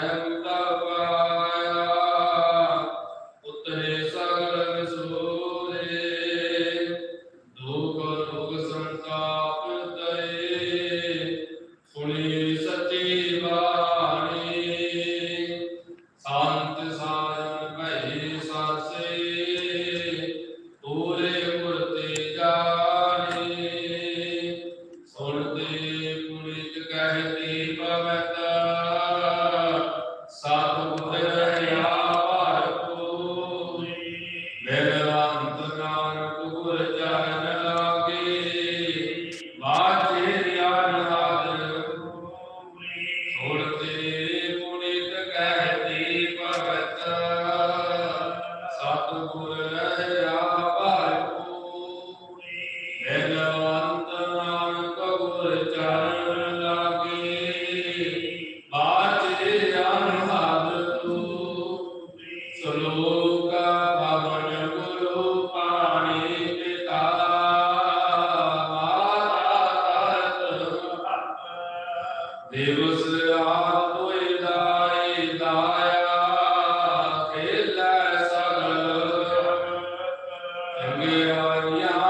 ਰਹਿਮਤ Yeah.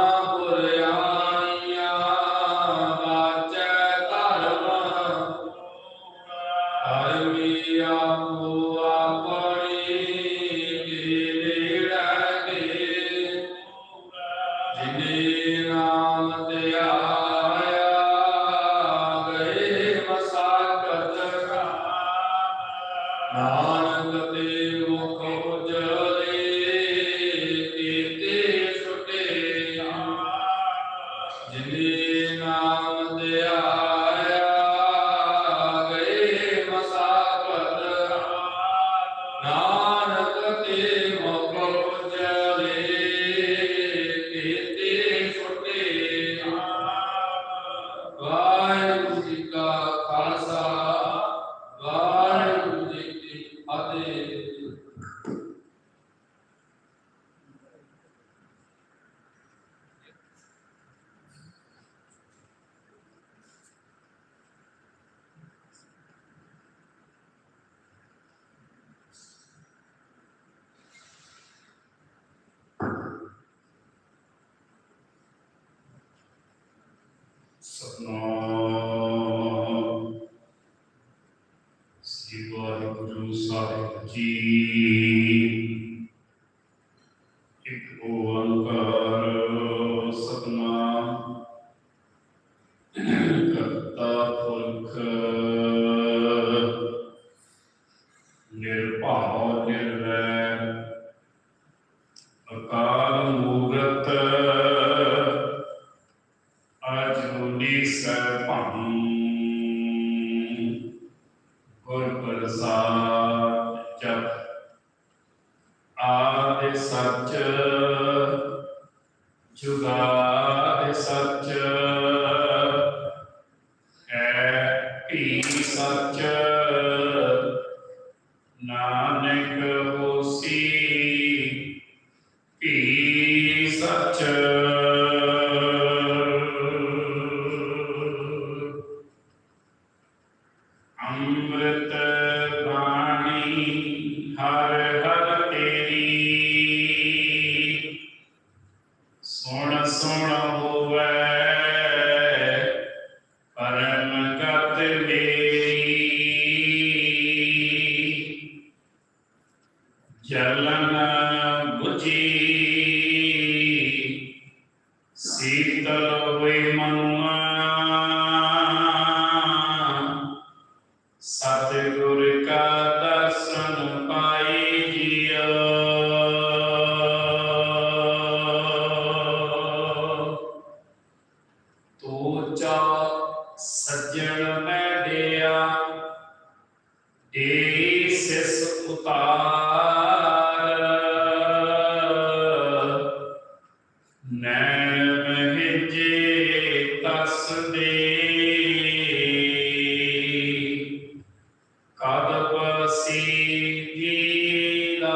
ਤੇ ਮੁਖ ਉਜਲੇ ਕੀਤੇ ਛੁਟੇ ਵਾਹਿਗੁਰੂ ਜੀ ਕਾ ਖਾਲਸਾ ਵਾਹਿਗੁਰੂ ਜੀ ਕੀ ਫਤਿਹ ਸਤਨਾਮ ਸ੍ਰੀ ਵਾਹਿਗੁਰੂ ਸਾਹਿਬ ਭੀ ਸੱਚ ਦੀਲਾ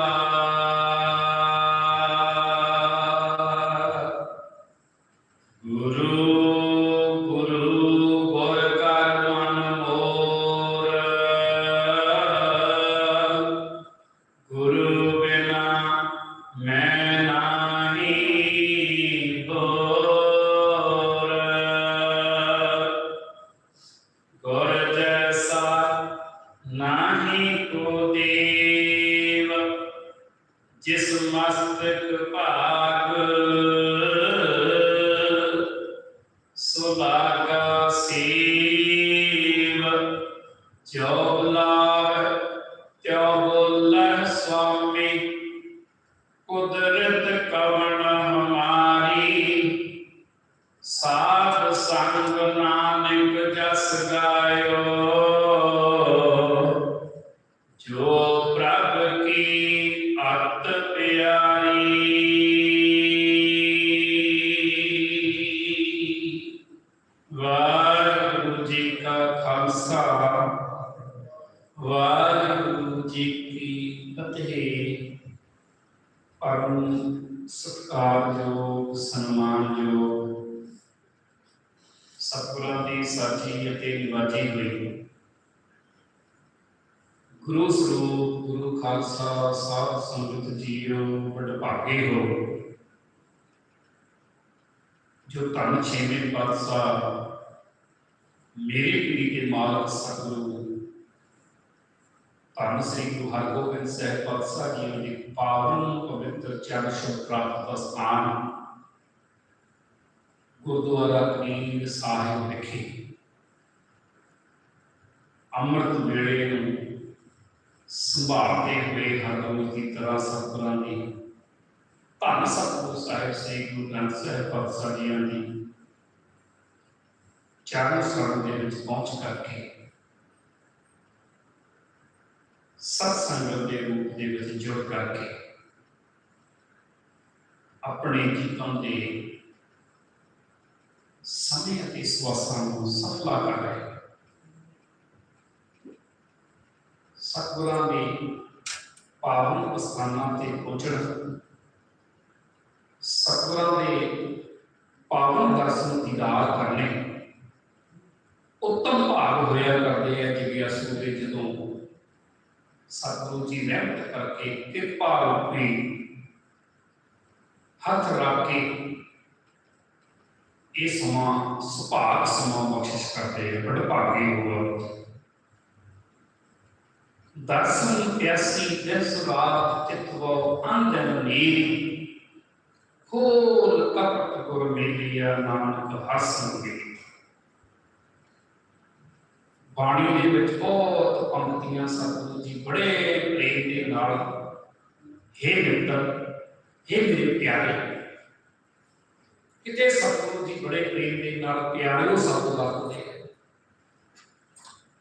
ਸੀਵ ਜੋ ਦੀ ਸਾਚੀ ਅਤੇ ਨਿਵਾਜੀ ਹੋਈ ਗੁਰੂ ਸਰੂਪ, ਗੁਰੂ ਖਾਲਸਾ, ਸਾਧ ਸੰਗਤ ਜੀਓ ਵਡਭਾਗੇ ਹੋ। ਜੋ ਧੰਨ ਛੇਵੇਂ ਪਾਤਸ਼ਾਹ, ਮੇਰੀ ਪੀੜੀ ਦੇ ਮਾਲਕ ਸਤਿਗੁਰੂ, ਧੰਨ ਸ੍ਰੀ ਗੁਰੂ ਹਰਗੋਬਿੰਦ ਸਾਹਿਬ ਪਾਤਸ਼ਾਹ ਜੀ ਦੇ ਪਾਵਨ ਪਵਿੱਤਰ ਚਰਨ ਛੋਹ ਪ੍ਰਾਪਤ ਸਥਾਨ ਗੁਰਦੁਆਰਾ ਕਬੀਰ ਸਾਹਿਬ ਵਿਖੇ ਅੰਮ੍ਰਿਤ ਵੇਲੇ ਨੂੰ ਸੰਭਾਲਦੇ ਹੋਏ ਹਰ ਰੋਜ਼ ਦੀ ਤਰ੍ਹਾਂ ਸਤਿਗੁਰਾਂ ਦੀ ਧੰਨ ਸਤਿਗੁਰੂ ਸਾਹਿਬ ਸ੍ਰੀ ਗੁਰੂ ਗ੍ਰੰਥ ਸਾਹਿਬ ਪਾਤਸ਼ਾਹ ਜੀਆਂ ਦੀ ਚਰਨ ਸ਼ਰਨ ਦੇ ਵਿੱਚ ਪਹੁੰਚ ਕਰਕੇ ਸਤ ਸੰਗਤ ਦੇ ਰੂਪ ਦੇ ਵਿੱਚ ਜੁੜ ਕਰਕੇ ਆਪਣੇ ਜੀਵਨ ਦੇ ਸਮੇਂ ਅਤੇ ਸਵਾਸਾਂ ਨੂੰ ਸਫਲਾ ਕਰ ਰਹੇ ਸਤਿਗੁਰਾਂ ਦੇ ਪਾਵਨ ਅਸਥਾਨਾਂ ਤੇ ਪਹੁੰਚਣ ਸਤਿਗੁਰਾਂ ਦੇ ਪਾਵਨ ਦਰਸ਼ਨ ਦੀਦਾਰ ਕਰਨੇ ਉੱਤਮ ਭਾਗ ਹੋਇਆ ਕਰਦੇ ਆ ਜਿਗਿਆਸੂ ਦੇ ਜਦੋਂ ਸਤਿਗੁਰੂ ਜੀ ਰਹਿਮਤ ਕਰਕੇ ਕਿਰਪਾ ਰੂਪੀ ਹੱਥ ਰੱਖ ਕੇ ਇਹ ਸਮਾਂ ਸੁਭਾਗ ਸਮਾਂ ਬਖਸ਼ਿਸ਼ ਕਰਦੇ ਆ ਹੋਵੋ। ਦਰਸ਼ਨ ਪਿਆਸੀ ਦਿਸ ਰਾਤ ਚਿਤਵੋ ਅੰਦਨ ਨੀਰ ਖੋਲ ਕਪਟ ਗੁਰ ਮਿਲਿਆ ਨਾਨਕ ਹਸਨ ਬਾਣੀ ਦੇ ਵਿੱਚ ਬਹੁਤ ਪੰਕਤੀਆਂ ਸਤਿਗੁਰੂ ਜੀ ਬੜੇ ਪ੍ਰੇਮ ਦੇ ਨਾਲ, ਹੇ ਮਿੱਤਰ, ਹੇ ਮੇਰੇ ਪਿਆਰੇ, ਕਿਤੇ ਸਤਿਗੁਰੂ ਬੜੇ ਪ੍ਰੇਮ ਦੇ ਨਾਲ ਪਿਆਰਿਓ ਸ਼ਬਦ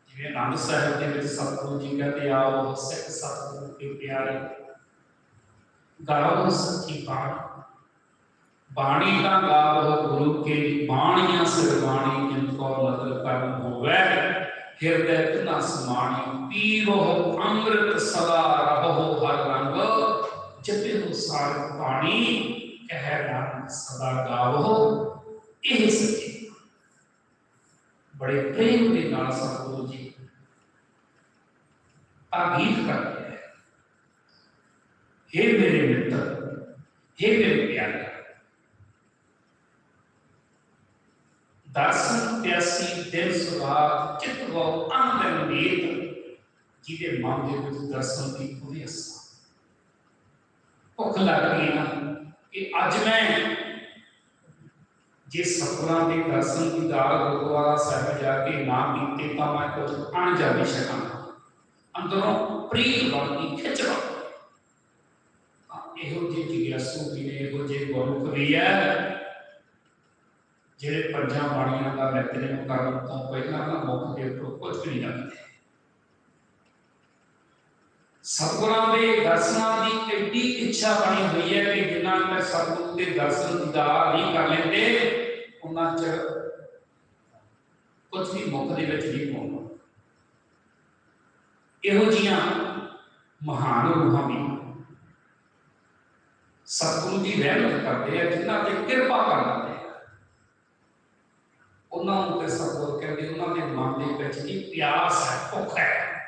ਜਿਵੇਂ ਆਨੰਦ ਸਾਹਿਬ ਦੇ ਵਿੱਚ ਸਤਿਗੁਰੂ ਜੀ ਕਹਿੰਦੇ ਆਓ ਸਿੱਖ ਸਤਿਗੁਰੂ ਦੇ ਪਿਆਰੇ। ਗਾਓ ਸੱਚੀ ਬਾਣੀ। ਬਾਣੀ ਦਾ ਗਾਵੋ ਗੁਰੂ ਕੇ, ਬਾਣੀਆਂ ਸਰਬਾਣੀ ਜਿਨ ਕੋ ਨਦਰ ਕਰਮ ਹੋਵੇ। ਹਿਰਦੈ ਤੁਨਾ ਸਮਾਣੀ ਪੀਵੋ ਅੰਮ੍ਰਿਤ ਸਦਾ ਰਹੋ ਹਰ ਰੰਗ। ਜਪੇ ਸਾਰ ਬਾਣੀ, ਕਹਿ ਨਾਨਕ ਸਦਾ ਗਾਵੋ। ਇਹ ਸੱਚੀ। ਬੜੇ ਪ੍ਰੇਮ ਦੇ ਨਾਲ ਸਤਿਗੁਰੂ ਜੀ ਆ ਗੀਤ ਕਰਦੇ ਹੈ हे ਮੇਰੇ ਮਿੱਤਰ हे ਮੇਰੇ ਪਿਆਰੇ। ਦਰਸ਼ਨ ਪਿਆਸੀ ਦਿਲ ਸੁਭਾਗ ਚਿਤ ਵੋ ਅੰਦਰ ਨੀਤ ਜਿਹਦੇ ਮਨ ਦੇ ਵਿੱਚ ਦਰਸ਼ਨ ਦੀ ਪੂਰੀ ਅਸਾ ਭੁੱਖ ਲੱਗ ਗਈ ਨਾ ਕਿ ਅੱਜ ਮੈਂ ਜੇ ਸਤਿਗੁਰਾਂ ਦੇ ਦਰਸ਼ਨ ਦੀਦਾਰ ਗੁਰਦੁਆਰਾ ਸਾਹਿਬ ਜਾ ਕੇ ਨਾ ਕੀਤੇ ਤਾਂ ਮੈਂ ਕੁਝ ਅਣਜਾਣੇ ਸ਼ਕਾਂ। ਅੰਦਰੋਂ ਪ੍ਰੀਤ ਬਣਦੀ ਖਿੱਚਵਾ ਇਹੋ ਜਿਹੇ ਜਿਗਿਆਸੂ ਵੀ ਨੇ, ਇਹੋ ਜਿਹੇ ਗੁਰਮੁਖ ਵੀ ਹੈ ਜਿਹੜੇ ਪੰਜਾਂ ਬਾਣੀਆਂ ਦਾ ਨਿਤਨੇਮ ਕਰਨ ਤੋਂ ਪਹਿਲਾਂ ਨਾ ਮੁੱਖ ਦੇ ਉੱਪਰ ਕੁਝ ਨਹੀਂ ਰੱਖਦੇ। ਸਤਿਗੁਰਾਂ ਦੇ ਦਰਸ਼ਨਾਂ ਦੀ ਐਡੀ ਇੱਛਾ ਬਣੀ ਹੋਈ ਹੈ ਕਿ ਜਿੰਨਾ ਮੈਂ ਸਤਿਗੁਰੂ ਦੇ ਦਰਸ਼ਨ ਦੀਦਾਰ ਨਹੀਂ ਕਰ ਲੈਂਦੇ, ਉਹਨਾਂ ਚ ਕੁਝ ਵੀ ਮੁੱਖ ਦੇ ਵਿੱਚ ਨਹੀਂ ਪਾਉਂਦਾ ਇਹੋ ਜੀਆਂ ਮਹਾਨ ਰੂਹਾਂ ਵੀ ਸਤਿਗੁਰੂ ਜੀ ਰਹਿਮਤ ਕਰਦੇ ਆ, ਜਿਨ੍ਹਾਂ ਤੇ ਕਿਰਪਾ ਕਰਦੇ ਆ। ਉਹਨਾਂ ਨੂੰ ਤੇ ਸਤਿਗੁਰ ਕਹਿੰਦੇ, ਉਹਨਾਂ ਦੇ ਮਨ ਦੇ ਵਿੱਚ ਕੀ ਪਿਆਸ ਹੈ, ਭੁੱਖ ਹੈ।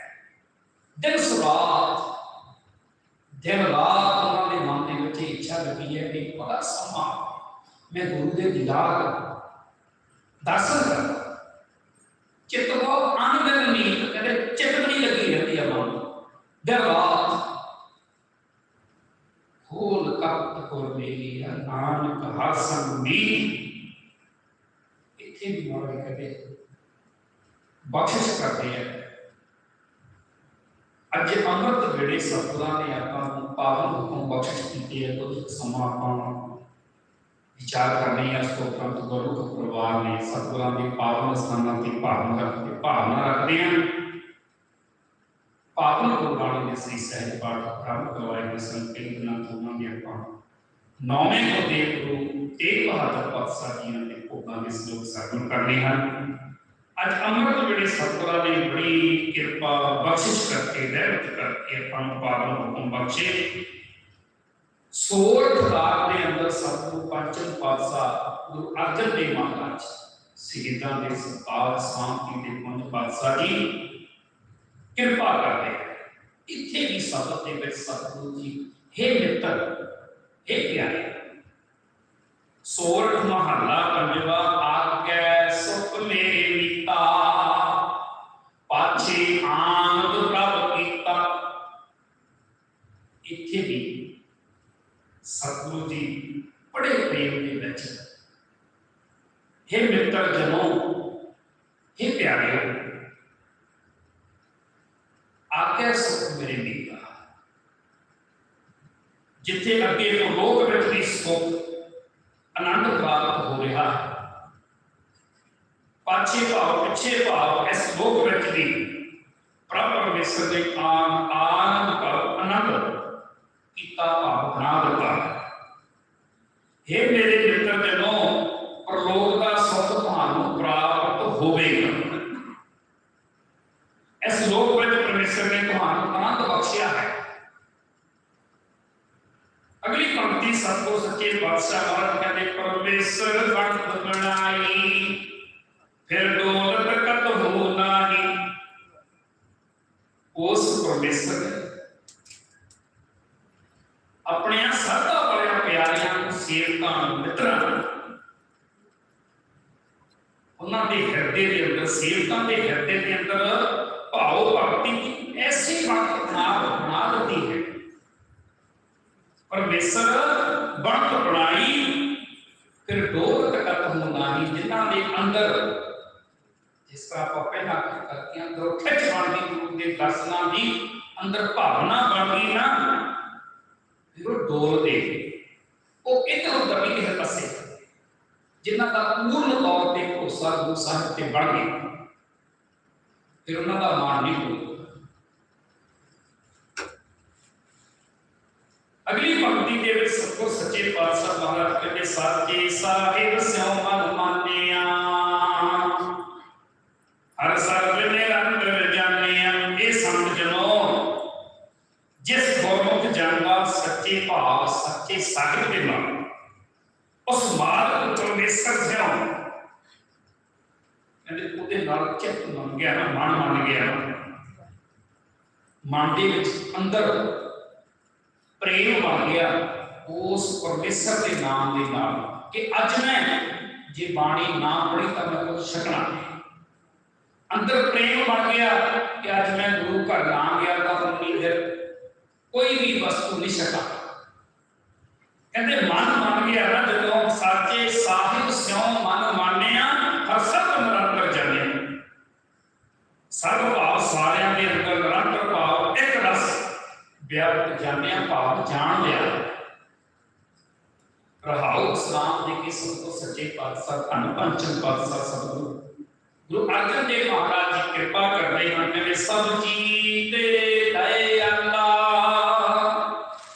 ਦਿਨ ਸਰਾਤ ਦਿਨ ਰਾਤ ਉਹਨਾਂ ਦੇ ਮਨ ਦੇ ਵਿੱਚ ਇੱਛਾ ਲੱਗੀ ਹੈ ਕਿ ਬੜਾ ਸਮਾਂ ਮੈਂ ਗੁਰੂ ਦੇ ਦੀਦਾਰ ਕਰਾਂ, ਦਰਸ਼ਨ ਕਰਾਂ। ਚਿੱਤ ਕੋ ਅਨੰਦ ਨੀਤ ਕਹਿੰਦੇ ਚਿੱਤ ਨਹੀਂ ਲੱਗੀ ਦਿਨ ਰਾਤ ਖੋਲ ਕਪਟ ਕੋਰ ਮੇਰੀ ਨਾਨਕ, ਹਰ ਸੰਗ ਇੱਥੇ ਵੀ ਮਹਾਰਾਜ ਕਹਿੰਦੇ ਬਖਸ਼ਿਸ਼ ਕਰਦੇ ਆ। ਅੱਜ ਅੰਮ੍ਰਿਤ ਵੇਲੇ ਸਤਿਗੁਰਾਂ ਨੇ ਆਪਾਂ ਨੂੰ ਪਾਵਨ ਹੁਕਮ ਬਖਸ਼ਿਸ਼ ਕੀਤੇ ਹੈ ਕੁਝ ਸਮਾਂ ਆਪਾਂ ਵਿਚਾਰ ਕਰਨੇ ਆ ਇਸ ਤੋਂ ਉਪਰੰਤ ਗੁਰਮੁਖ ਪਰਿਵਾਰ ਨੇ ਸਤਿਗੁਰਾਂ ਦੇ ਪਾਵਨ ਸਥਾਨਾਂ ਤੇ ਭਾਵਨਾ ਰੱਖਦੇ ਭਾਵਨਾ ਰੱਖਦੇ ਆ ਪਾਵਨ ਗੁਰਬਾਣੀ ਦੇ ਸ੍ਰੀ ਸਹਿਜ ਪਾਠ ਪ੍ਰਾਰੰਭ ਕਰਵਾਏ ਗਏ ਸਨ। ਕਈ ਦਿਨਾਂ ਤੋਂ ਉਹਨਾਂ ਦੇ ਆਪਾਂ ਨੌਵੇਂ ਕੋ ਦੇ ਗੁਰੂ ਤੇਗ ਬਹਾਦਰ ਪਾਤਸ਼ਾਹ ਜੀ ਦੇ ਭੋਗਾਂ ਦੇ ਸਲੋਕ ਸਰਵਣ ਕਰਨੇ ਹਨ। ਅੱਜ ਅੰਮ੍ਰਿਤ ਵੇਲੇ ਸਤਿਗੁਰਾਂ ਨੇ ਬੜੀ ਕਿਰਪਾ ਬਖਸ਼ਿਸ਼ ਕਰਕੇ ਰਹਿਮਤ ਕਰਕੇ ਆਪਾਂ ਨੂੰ ਪਾਵਨ ਹੁਕਮ ਬਖਸ਼ੇ ਸੋਰਠ ਰਾਗ ਦੇ ਅੰਦਰ ਸਤਿਗੁਰੂ ਪੰਚਮ ਪਾਤਸ਼ਾਹ ਗੁਰੂ ਅਰਜਨ ਦੇਵ ਮਹਾਰਾਜ ਸਿੱਧਾਂ ਦੇ ਸਤਾਰ ਸ਼ਾਂਤੀ ਦੇ ਪੰਜ ਪਾਤਸ਼ਾਹ ਜੀ ਕਿਰਪਾ ਕਰਦੇ ਹਨ। ਇੱਥੇ ਵੀ ਸਬਤ ਦੇ ਵਿੱਚ ਸਤਿਗੁਰੂ ਜੀ ਹੈ ਮਿੱਤਰ ਹੈ ਪਿਆਰੇ ਸੋਰਠ ਮਹੱਲਾ ਪੰਜਵਾ ਸਤਿਗੁਰੂ ਜੀ ਬੜੇ ਪ੍ਰੇਮ ਦੇ ਵਿੱਚ ਹੈ ਮਿੱਤਰ ਜਨੋ ਹੈ ਪਿਆਰਿਓ ਆਕੇ ਸੁਖ ਮੇਰੇ ਮੀਤਾ ਜਿੱਥੇ ਅੱਗੇ ਲੋਕ ਵਿੱਚ ਵੀ ਸੁਖ ਆਨੰਦ ਪ੍ਰਾਪਤ ਹੋ ਰਿਹਾ ਹੈ ਪਾਛੇ ਭਾਵ ਪਿੱਛੇ ਭਾਵ ਇਸ ਲੋਕ ਵਿੱਚ ਵੀ ਪ੍ਰਭ ਪਰਮੇਸ਼ਰ ਦੇ ਆਨ ਆਨੰਦ ਭਾਵ ਆਨੰਦ ਕੀਤਾ ਭਾਵ ਬਣਾ ਦਿੱਤਾ ਹੈ ਮੇਰੇ ਮਿੱਤਰ ਜਨੋ ਪਰਲੋਕ ਦਾ ਸੁਖ ਤੁਹਾਨੂੰ ਪ੍ਰਾਪਤ ਹੋਵੇਗਾ ਇਸ ਲੋਕ ਵਿੱਚ ਪਰਮੇਸ਼ਰ ਨੇ ਤੁਹਾਨੂੰ ਆਨੰਦ ਬਖਸ਼ਿਆ ਹੈ ਅਗਲੀ ਪੰਕਤੀ ਸਤਿਗੁਰ ਸੱਚੇ ਪਾਤਸ਼ਾਹ ਮਹਾਰਾਜ ਕਹਿੰਦੇ ਪਰਮੇਸ਼ਰ ਵਕਤ ਬਣਾਈ ਫਿਰ ਡੋਲਤ ਕਤ ਹੋ ਨਾਹੀ ਉਸ ਪਰਮੇਸ਼ਰ ਨੇ ਆਪਣਿਆਂ ਸਰਦਾ ਵਾਲਿਆਂ ਪਿਆਰਿਆਂ ਨੂੰ ਸੇਵਕਾਂ ਨੂੰ ਮਿੱਤਰਾਂ ਨੂੰ ਉਹਨਾਂ ਦੇ ਹਿਰਦੇ ਦੇ ਅੰਦਰ, ਸੇਵਕਾਂ ਦੇ ਹਿਰਦੇ ਦੇ ਅੰਦਰ ਭਾਵ ਭਗਤੀ ਦੀ ਐਸੀ ਵਕਤ ਬਣਾ ਦਿੱਤੀ ਹੈ। ਪਰਮੇਸ਼ਰ ਬਣਤ ਬਣਾਈ, ਫਿਰ ਡੋਰ ਤੱਕ ਨੂੰ ਜਿਨ੍ਹਾਂ ਦੇ ਅੰਦਰ, ਜਿਸ ਤਰ੍ਹਾਂ ਆਪਾਂ ਪਹਿਲਾਂ ਕਰਕੇ ਅੰਦਰ ਖਿੱਚ ਬਣਦੀ ਗੁਰੂ ਦੇ ਦਰਸ਼ਨਾਂ ਦੀ, ਅੰਦਰ ਭਾਵਨਾ ਬਣ ਗਈ ਨਾ, ਫਿਰ ਉਹ ਡੋਲ ਦੇ ਉਹ ਇੱਧਰ ਉੱਧਰ ਕਿਸੇ ਪਾਸੇ। ਜਿਨ੍ਹਾਂ ਦਾ ਪੂਰਨ ਤੌਰ ਤੇ ਭਰੋਸਾ ਗੁਰੂ ਸਾਹਿਬ ਤੇ ਬਣ ਗਿਆ ਫਿਰ ਉਹਨਾਂ ਦਾ ਮਾਣ ਨਹੀਂ ਹੋਊਗਾ ਅਗਲੀ ਪੰਕਤੀ ਦੇ ਵਿੱਚ ਸਤਿਗੁਰ ਸੱਚੇ ਪਾਤਸ਼ਾਹ ਮਹਾਰਾਜ ਕਹਿੰਦੇ, ਸਾਚੇ ਸਾਹਿਬ ਸਿਉ ਮਨ ਮਾਨਿਆ, ਹਰ ਸਰਬ ਨਿਰੰਤਰ ਜਾਣਿਆ ਇਹ ਸੰਤ ਜਿਸ ਗੁਰਮੁਖ ਜਾਣਦਾ ਸੱਚੇ ਭਾਵ, ਸੱਚੇ ਸਾਹਿਬ ਦੇ ਨਾਲ ਉਸ ਮਾਰਗ ਪਰਮੇਸ਼ਰ ਕਹਿੰਦੇ ਉਹਦੇ ਨਾਲ ਚਿੱਤ ਮੰਨ ਗਿਆ ਨਾ, ਮਨ ਮੰਨ ਗਿਆ। ਮਨ ਦੇ ਵਿੱਚ ਅੰਦਰ ਪ੍ਰੇਮ ਬਣ ਗਿਆ ਉਸ ਪਰਮੇਸ਼ਰ ਦੇ ਨਾਮ ਦੇ ਨਾਲ ਕਿ ਅੱਜ ਮੈਂ ਜੇ ਬਾਣੀ ਨਾ ਪੜ੍ਹੀ ਤਾਂ ਮੈਂ ਕੁਝ ਛਕਣਾ ਅੰਦਰ ਪ੍ਰੇਮ ਬਣ ਗਿਆ ਕਿ ਅੱਜ ਮੈਂ ਗੁਰੂ ਘਰ ਨਾ ਗਿਆ ਤਾਂ ਉਨੀ ਕੋਈ ਵੀ ਵਸਤੂ ਨਹੀਂ ਛਕਾ ਕਹਿੰਦੇ, ਮਨ ਮੰਨ ਗਿਆ ਨਾ, ਜਦੋਂ ਸਾਚੇ ਸਾਹਿਬ ਸਿਉ ਮਨ ਮਾਨਿਆ ਹਰ ਸਭ ਨਿਰੰਤਰ ਜਾਣਿਆ ਸਰਬ ਭਾਵ ਸਾਰਿਆਂ ਦੇ ਅੰਦਰ ਨਿਰੰਤਰ ਭਾਵ, ਇੱਕ ਰਸ ਵਿਆਪਕ ਜਾਣਿਆ ਭਾਵ ਜਾਣ ਲਿਆ। ਰਹਾਉ ਸਲਾਮ ਦੇ ਕੇ ਤੋਂ ਸੱਚੇ ਪਾਤਸ਼ਾਹ, ਧੰਨ ਪੰਚਮ ਪਾਤਸ਼ਾਹ ਸਤਿਗੁਰੂ। ਗੁਰੂ ਅਰਜਨ ਦੇਵ ਮਹਾਰਾਜ ਜੀ ਕਿਰਪਾ ਕਰਦੇ ਹਨ ਕਿ ਸਭ ਜੀ ਤੇਰੇ ਦਇ ਅੱਲਾ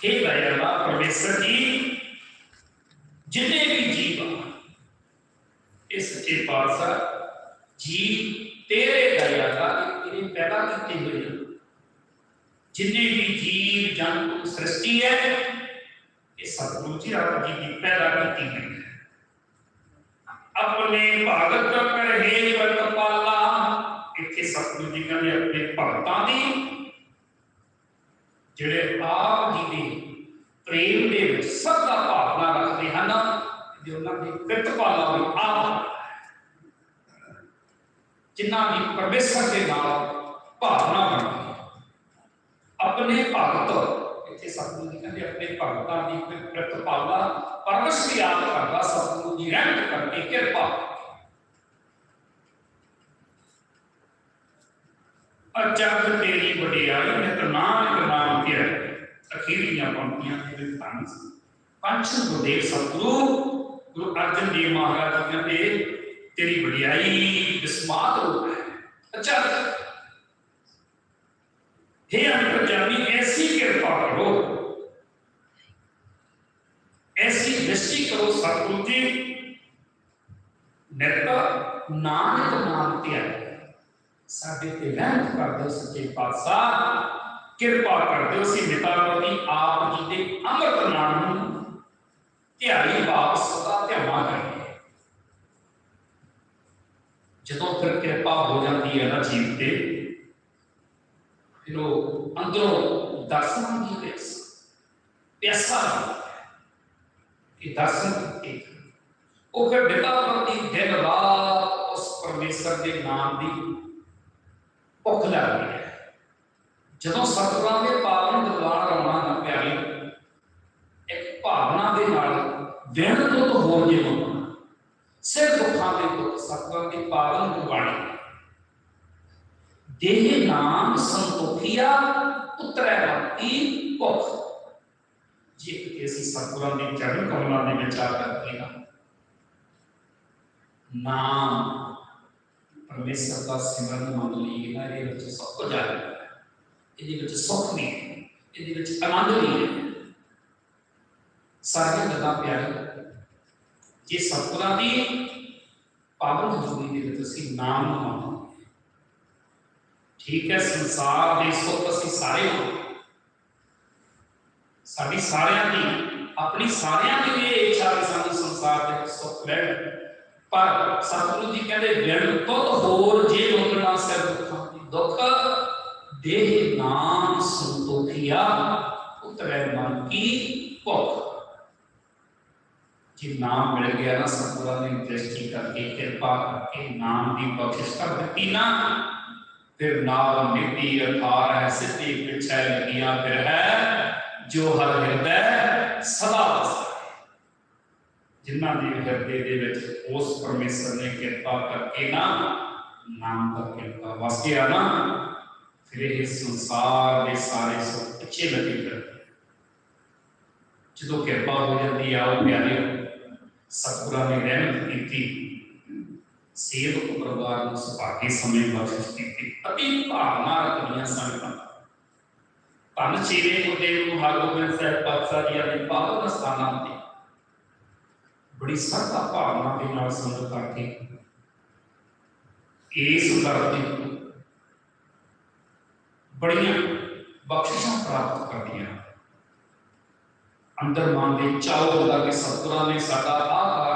ਇਹ ਦਇ ਅੱਲਾ ਪਰਮੇਸ਼ਰ ਜੀ ਜਿੰਨੇ ਵੀ ਜੀਵ ਹਨ, ਇਹ ਸੱਚੇ ਪਾਤਸ਼ਾਹ ਜੀ ਤੇਰੇ ਦਇ ਅੱਲਾ ਤੇਰੇ ਪੈਦਾ ਕੀਤੇ ਹੋਏ ਹਨ ਜਿੰਨੇ ਵੀ ਜੀਵ ਜੰਤੂ ਸ੍ਰਿਸ਼ਟੀ ਹੈ ਇਹ ਸਤਿਗੁਰੂ ਜੀ ਆਪ ਜੀ ਦੀ ਪੈਦਾ ਕੀਤੀ ਹੈ ਆਪਣੇ ਭਗਤ ਕਰਹੇ ਵਤ ਪਾਲਾ ਇੱਥੇ ਸਤਿਗੁਰੂ ਜੀ ਕਹਿੰਦੇ ਆਪਣੇ ਭਗਤਾਂ ਦੀ ਜਿਹੜੇ ਆਪ ਜੀ ਦੇ ਪ੍ਰੇਮ ਦੇ ਵਿੱਚ ਸਦਾ ਭਾਵਨਾ ਰੱਖਦੇ ਹਨ ਜੇ ਉਹਨਾਂ ਦੀ ਪ੍ਰਤਪਾਲਾ ਵੀ ਆਪ ਜਿਨ੍ਹਾਂ ਦੀ ਪਰਮੇਸ਼ਰ ਦੇ ਨਾਲ ਭਾਵਨਾ ਬਣਦੀ ਹੈ ਆਪਣੇ ਇੱਥੇ ਸਤਿਗੁਰੂ ਜੀ ਕਹਿੰਦੇ ਆਪਣੇ ਭਗਤਾਂ ਦੀ ਪ੍ਰਤਪਾਲਾ ਪਰਮਸ਼ ਦੀ ਆਪ ਕਰਦਾ, ਸਤਿਗੁਰੂ ਜੀ ਰਹਿਮਤ ਕਰਕੇ ਕਿਰਪਾ ਅਚਰਜ ਤੇਰੀ ਵਡਿਆਈ ਨਿਤ ਨਾਨਕ ਨਾਮ ਧਿਆ ਅਖੀਰੀਆਂ ਪੰਕਤੀਆਂ ਦੇ ਵਿੱਚ ਧੰਨ ਸੀ। ਪੰਜ ਗੁਰਦੇਵ ਸਤਿਗੁਰੂ, ਗੁਰੂ ਅਰਜਨ ਦੇਵ ਮਹਾਰਾਜ ਜੀ ਕਹਿੰਦੇ, ਤੇਰੀ ਵਡਿਆਈ ਵਿਸਮਾਤ ਰੂਪ ਹੈ। ਅਚਰਜ हे अंतर्जामी ऐसी कृपा करो ऐसी दृष्टि करो सतगुरु जी ਨਿਤ ਨਾਨਕ ਨਾਮ ਧਿਆਏ ਸਾਡੇ ਤੇ ਰਹਿਮਤ ਕਰ ਦਿਓ ਸੱਚੇ ਪਾਤਸ਼ਾਹ ਕਿਰਪਾ ਕਰ ਦਿਓ ਅਸੀਂ ਨਿਤਾਪਤੀ ਆਪ ਜੀ ਦੇ ਅੰਮ੍ਰਿਤ ਨਾਮ ਨੂੰ ਧਿਆਈ ਬਾਪ ਸਦਾ ਧਿਆਵਾ ਕਰੀਏ ਜਦੋਂ ਫਿਰ ਕਿਰਪਾ ਹੋ ਜਾਂਦੀ ਹੈ ਨਾ ਜੀਵ ਤੇ ਫਿਰ ਉਹ ਅੰਦਰੋਂ ਦਰਸ਼ਨ ਦੀ ਪਿਆਸ ਪਿਆਸਾ ਉਹ ਫਿਰ ਬਿਤਾ ਪ੍ਰਤੀ ਦਿਨ ਰਾਤ ਉਸ ਪਰਮੇਸ਼ਰ ਦੇ ਨਾਮ ਦੀ ਭੁੱਖ ਲੱਗਦੀ ਹੈ। ਜਦੋਂ ਸਤਿਗੁਰਾਂ ਦੇ ਪਾਵਨ ਦਰਬਾਰ ਆਉਣਾ ਨਾ ਪਿਆਰੇ ਇੱਕ ਭਾਵਨਾ ਦੇ ਨਾਲ ਦਿਨ ਤੋਂ ਤਾਂ ਹੋਰ ਜੇ ਹੋਣਾ ਸਿਰ ਦੁੱਖਾਂ ਦੇ ਦੁੱਖ ਸਤਿਗੁਰਾਂ ਦੀ ਪਾਵਨ ਗੁਰਬਾਣੀ ਦੇਹ ਨਾਮ ਸੰਤੋਖਿਆ ਉਤਰੈ ਭਗਤੀ ਭੁੱਖ ਜੇ ਕਿ ਅਸੀਂ ਸਤਿਗੁਰਾਂ ਦੇ ਚਰਨ ਕਮਲਾਂ ਦੇ ਵਿੱਚ ਆ ਕਰਕੇ ਨਾ ਨਾਮ ਪਰਮੇਸ਼ਰ ਦਾ ਸਿਮਰਨ ਮੰਨ ਲਈਏ ਨਾ ਇਹਦੇ ਵਿੱਚ ਸਭ ਕੁਝ ਆ ਜਾਂਦਾ ਹੈ ਇਹਦੇ ਵਿੱਚ ਸੁੱਖ ਨਹੀਂ ਹੈ, ਇਹਦੇ ਵਿੱਚ ਆਨੰਦ ਨਹੀਂ ਹੈ ਸਾਰੀਆਂ ਗੱਲਾਂ ਪਿਆਰੀ ਜੇ ਸਤਿਗੁਰਾਂ ਦੀ ਪਾਵਨ ਹਜ਼ੂਰੀ ਦੇ ਵਿੱਚ ਅਸੀਂ ਨਾਮ ਨੂੰ ਮੰਨਦੇ ਹਾਂ। ਠੀਕ ਹੈ, ਸੰਸਾਰ ਦੇ ਸੁੱਖ ਅਸੀਂ ਸਾਰੇ ਨੂੰ ਸਾਡੀ ਸਾਰਿਆਂ ਦੀ, ਆਪਣੀ ਸਾਰਿਆਂ ਦੀ ਇਹ ਇੱਛਾ ਹੈ ਸਾਨੂੰ ਸੰਸਾਰ ਦੇ ਸੁੱਖ ਮਿਲੇ। ਪਰ ਸਤਿਗੁਰੂ ਜੀ ਕਹਿੰਦੇ ਵਿਣ ਤੋਂ ਹੋਰ ਜੇ ਰੋਕਣਾ ਸਿਰ ਦੁੱਖਾਂ ਦੀ ਦੁੱਖ ਦੇਹ ਨਾਮ ਸੰਤੋਖਿਆ ਉਤਰੈ ਮਨ ਕੀ ਭੁੱਖ? ਜੇ ਨਾਮ ਮਿਲ ਗਿਆ ਨਾ ਸਤਿਗੁਰਾਂ ਨੇ ਦ੍ਰਿਸ਼ਟੀ ਕਰਕੇ, ਕਿਰਪਾ ਕਰਕੇ ਨਾਮ ਦੀ ਬਖਸ਼ਿਸ਼ ਕਰ ਦਿੱਤੀ ਨਾ ਫਿਰ ਨਾਮ ਮਿੱਟੀ ਅਥਾਰ ਹੈ ਸਿੱਧੀ ਪਿਛੈ ਲਗੀਆਂ ਫਿਰ ਹੈ ਜੋ ਹਰ ਹਿਰਦੈ ਸਦਾ ਵਸਦਾ ਹੈ ਜਿਨ੍ਹਾਂ ਦੇ ਹਿਰਦੇ ਦੇ ਵਿੱਚ ਉਸ ਪਰਮੇਸ਼ਰ ਨੇ ਕਿਰਪਾ ਕਰਕੇ ਨਾ ਨਾਮ ਦਾ ਕਿਰਪਾ ਵਸ ਗਿਆ ਨਾ ਫਿਰ ਇਹ ਸੰਸਾਰ ਦੇ ਸਾਰੇ ਸੁੱਖ ਪਿੱਛੇ ਲੱਗੇ ਫਿਰਦੇ ਜਦੋਂ ਕਿਰਪਾ ਹੋ ਜਾਂਦੀ ਆ ਉਹ ਪਿਆਰੇ ਸਤਿਗੁਰਾਂ ਨੇ ਰਹਿਮਤ ਕੀਤੀ ਸੇਵਕ ਪਰਿਵਾਰ ਨੂੰ ਸੁਭਾਗੇ ਸਮੇਂ ਬਖਸ਼ਿਸ਼ ਕੀਤੀ। ਅਤੀ ਭਾਵਨਾ ਰੱਖੀਆਂ ਸੰਗਤਾਂ ਧੰਨ ਚੀਰੇ ਗੁਰਦੇਵ ਨੂੰ ਹਰਗੋਬਿੰਦ ਸਾਹਿਬ ਪਾਤਸ਼ਾਹ ਜੀ ਦੇ ਪਾਵਨ ਸਥਾਨਾਂ ਤੇ ਬੜੀ ਸਰਦਾ ਭਾਵਨਾ ਦੇ ਨਾਲ ਸੰਗਤ ਕਰਕੇ ਇਸ ਧਰਤੀ ਬੜੀਆਂ ਬਖਸ਼ਿਸ਼ਾਂ ਪ੍ਰਾਪਤ ਕਰਦੀਆਂ। ਅੰਦਰ ਮਨ ਦੇ ਚਾਉ ਹੁੰਦਾ ਕਿ ਸਤਿਗੁਰਾਂ ਨੇ ਸਾਡਾ ਆਹ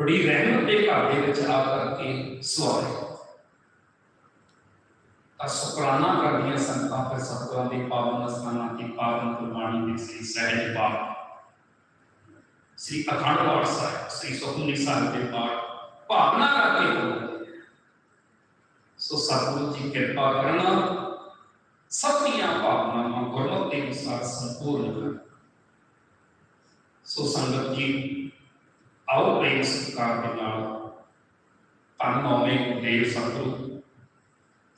ਕਾਰਜ ਬੜੀ ਰਹਿਮਤ ਦੇ ਘਰ ਦੇ ਵਿੱਚ ਆ ਕਰਕੇ ਸਵਾਰਿਆ ਤਾਂ ਸ਼ੁਕਰਾਨਾ ਕਰਦੀਆਂ ਸੰਗਤਾਂ ਫਿਰ ਸਤਿਗੁਰਾਂ ਦੇ ਪਾਵਨ ਸਥਾਨਾਂ ਦੀ ਪਾਵਨ ਕੁਰਬਾਨੀ ਦੇ ਸ੍ਰੀ ਸਹਿਜ ਪਾਠ। ਸ੍ਰੀ ਅਖੰਡ ਪਾਠ ਸਾਹਿਬ, ਸ੍ਰੀ ਸੁਖਮਨੀ ਸਾਹਿਬ ਦੇ ਪਾਠ ਭਾਵਨਾ ਕਰਕੇ ਕਰੋ ਸੋ ਸਤਿਗੁਰੂ ਜੀ ਕਿਰਪਾ ਕਰਨਾ ਸਭ ਦੀਆਂ ਭਾਵਨਾਵਾਂ ਗੁਰਮਤਿ ਦੇ ਅਨੁਸਾਰ ਸੰਪੂਰਨ ਕਰ ਸੋ ਸੰਗਤ ਜੀ ਆਓ ਪ੍ਰੇਮ ਸਤਿਕਾਰ ਦੇ ਨਾਲ ਧੰਨ ਨੌਵੇਂ ਗੁਰਦੇਵ ਸਤਿਗੁਰੂ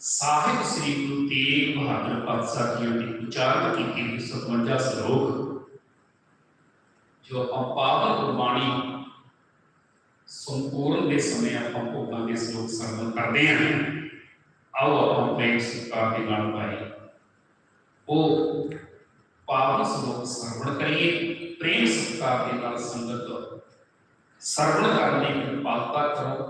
ਸਾਹਿਬ ਸ੍ਰੀ ਗੁਰੂ ਤੇਗ ਬਹਾਦਰ ਪਾਤਸ਼ਾਹ ਜੀ ਦੀ ਉਚਾਰਨ ਕੀਤੀ ਹੋਈ 57 ਸ਼ਲੋਕ, ਜੋ ਆਪਾਂ ਪਾਵਨ ਗੁਰਬਾਣੀ ਸੰਪੂਰਨ ਦੇ ਸਮੇਂ ਆਪਾਂ ਭੋਗਾਂ ਦੇ ਸ਼ਲੋਕ ਸਰਵਨ ਕਰਦੇ ਹਾਂ। ਆਓ ਆਪਾਂ ਪ੍ਰੇਮ ਸਤਿਕਾਰ ਦੇ ਨਾਲ ਭਾਈ ਉਹ ਪਾਵਨ ਸ਼ਲੋਕ ਸਰਵਣ ਕਰੀਏ, ਪ੍ਰੇਮ ਸਤਿਕਾਰ ਦੇ ਨਾਲ ਸੰਗਤ ਸਰਵਣ ਕਰਨ ਦੀ ਕਿਰਪਾਲਤਾ ਕਰੋ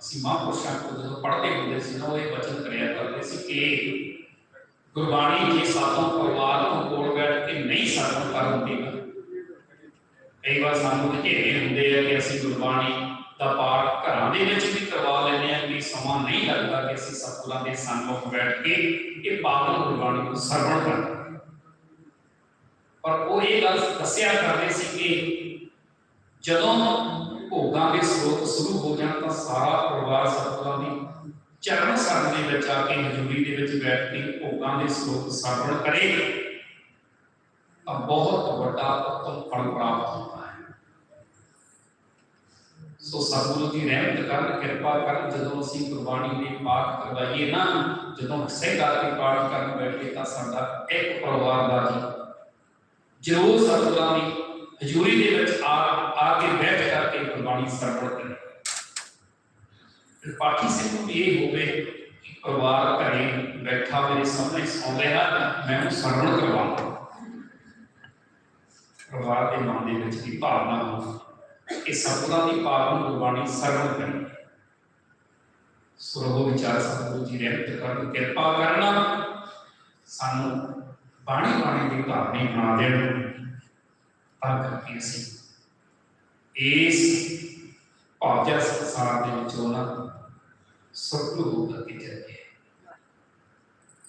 ਅਸੀਂ ਮਹਾਂਪੁਰਸ਼ਾਂ ਕੋਲ ਜਦੋਂ ਪੜ੍ਹਦੇ ਹੁੰਦੇ ਸੀ ਨਾ ਉਹ ਇਹ ਵਚਨ ਕਰਿਆ ਕਰਦੇ ਸੀ ਕਿ ਗੁਰਬਾਣੀ ਜੇ ਸਾਥੋਂ ਪਰਿਵਾਰ ਨੂੰ ਕੋਲ ਬੈਠ ਕੇ ਨਹੀਂ ਸਰਵਣ ਕਰਨ ਦੇਗਾ ਕਈ ਵਾਰ ਸਾਨੂੰ ਘੇਰੇ ਹੁੰਦੇ ਆ ਕਿ ਅਸੀਂ ਗੁਰਬਾਣੀ ਦਾ ਪਾਠ ਘਰਾਂ ਦੇ ਵਿੱਚ ਵੀ ਕਰਵਾ ਲੈਂਦੇ ਆ ਕਿ ਸਮਾਂ ਨਹੀਂ ਲੱਗਦਾ ਕਿ ਅਸੀਂ ਸਤਿਗੁਰਾਂ ਦੇ ਸੰਗਤ ਬੈਠ ਕੇ ਇਹ ਪਾਵਨ ਗੁਰਬਾਣੀ ਨੂੰ ਸਰਵਣ ਕਰੀਏ ਪਰ ਉਹ ਇਹ ਗੱਲ ਦੱਸਿਆ ਕਰਦੇ ਸੀ ਕਿ ਜਦੋਂ ਭੋਗਾਂ ਦੇ ਸਰੋਤ ਸ਼ੁਰੂ ਹੋ ਜਾਣ ਤਾਂ ਸਾਰਾ ਪਰਿਵਾਰ ਸਤਿਗੁਰਾਂ ਦੀ ਚਰਨ ਸਰਨ ਦੇ ਵਿੱਚ ਆ ਕੇ ਹਜ਼ੂਰੀ ਦੇ ਵਿੱਚ ਬੈਠ ਕੇ ਭੋਗਾਂ ਦੇ ਸਰੋਤ ਸਰਵਣ ਕਰੇ ਤਾਂ ਬਹੁਤ ਵੱਡਾ ਉੱਤਮ ਫਲ ਪ੍ਰਾਪਤ ਹੁੰਦਾ ਹੈ। ਸੋ ਸਤਿਗੁਰੂ ਜੀ ਰਹਿਮਤ ਕਰਨ, ਕਿਰਪਾ ਕਰਨ, ਜਦੋਂ ਅਸੀਂ ਗੁਰਬਾਣੀ ਦੇ ਪਾਠ ਕਰਵਾਈਏ ਨਾ, ਜਦੋਂ ਸਿੰਘ ਆ ਕੇ ਪਾਠ ਕਰਨ ਬੈਠੇ ਤਾਂ ਸਾਡਾ ਇੱਕ ਪਰਿਵਾਰ ਦਾ ਜੀ। ਜਰੂਰ ਸਤਿਗੁਰਾਂ ਦੀ ਹਜ਼ੂਰੀ ਦੇ ਵਿੱਚ ਆ ਆ ਕੇ ਬੈਠ ਕਰਕੇ ਗੁਰਬਾਣੀ ਸਰਵਣ ਕਰੇ। ਪਾਠੀ ਸਿੰਘ ਨੂੰ ਇਹ ਹੋਵੇ ਕਿ ਪਰਿਵਾਰ ਘਰੇ ਬੈਠਾ ਮੇਰੇ ਸਾਹਮਣੇ ਸੁਣ ਰਿਹਾ ਮੈਂ ਉਹਨੂੰ ਸਰਵਣ ਕਰਵਾਵਾਂ ਪਰਿਵਾਰ ਦੇ ਮਨ ਦੇ ਵਿੱਚ ਵੀ ਭਾਵਨਾ ਹੋਵੇ ਕਿ ਸਤਿਗੁਰਾਂ ਦੀ ਪਾਵਨ ਗੁਰਬਾਣੀ ਸਰਵਣ ਕਰੇ। ਸੁਰਗੋ ਵਿਚਾਰ ਸਤਿਗੁਰੂ ਜੀ ਰਹਿਮਤ ਕਰਨ ਕਿਰਪਾ ਕਰਨਾ। ਸਾਨੂੰ ਬਾਣੀ ਬਾਣੀ ਦੀ ਧਾਰਨੀ ਬਣਾ ਦੇਣ। ਤਾਂ ਕਰਕੇ ਅਸੀਂ ਇਸ ਭਾਜਾ ਸੰਸਾਰ ਦੇ ਵਿੱਚੋਂ ਨਾ ਸਤਿਗੁਰੂ ਹੋ ਕੇ ਚੱਲਦੇ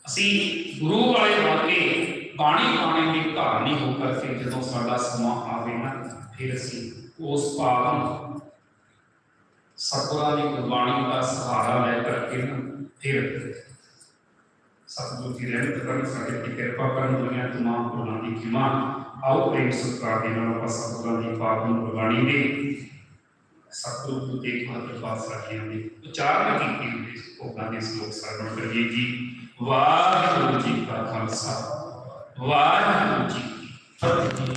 ਅਸੀਂ ਗੁਰੂ ਵਾਲੇ ਬਣ ਕੇ ਬਾਣੀ ਬਾਣੀ ਦੀ ਧਾਰਨੀ ਹੋ ਕਰਕੇ ਜਦੋਂ ਸਾਡਾ ਸਮਾਂ ਆਵੇ ਨਾ, ਫਿਰ ਅਸੀਂ ਉਸ ਪਾਵਨ ਸਤਿਗੁਰਾਂ ਦੀ ਗੁਰਬਾਣੀ ਦਾ ਸਹਾਰਾ ਲੈ ਕਰਕੇ ਨਾ ਫਿਰ ਸਤਿਗੁਰੂ ਜੀ ਰਹਿਮਤ ਕਰਨ, ਸਾਡੇ ਤੇ ਕਿਰਪਾ ਕਰਨ, ਦੁਨੀਆ ਤਮਾਮ ਗੁਰਾਂ ਦੀ ਖਿਮਾ ਆਓ ਪ੍ਰੇਮ ਸਤਿਕਾਰ ਦੇ ਨਾਲ ਆਪਾਂ ਸਤਿਗੁਰਾਂ ਦੀ ਪਾਵਨ ਗੁਰਬਾਣੀ ਦੇ ਸਤਿਗੁਰੂ ਨੂੰ ਦੇਖ ਮਹੱਤਵ ਪਾਤਸ਼ਾਹੀਆਂ ਦੀ ਉਚਾਰਨ ਕੀਤੀ ਹੋਈ ਭੋਗਾਂ ਦੇ ਸ਼ਲੋਕ ਸਰਵਣ ਕਰੀਏ ਜੀ। ਵਾਹਿਗੁਰੂ ਜੀ ਕਾ ਖਾਲਸਾ, ਵਾਹਿਗੁਰੂ ਜੀ ਕੀ ਫਤਿਹ।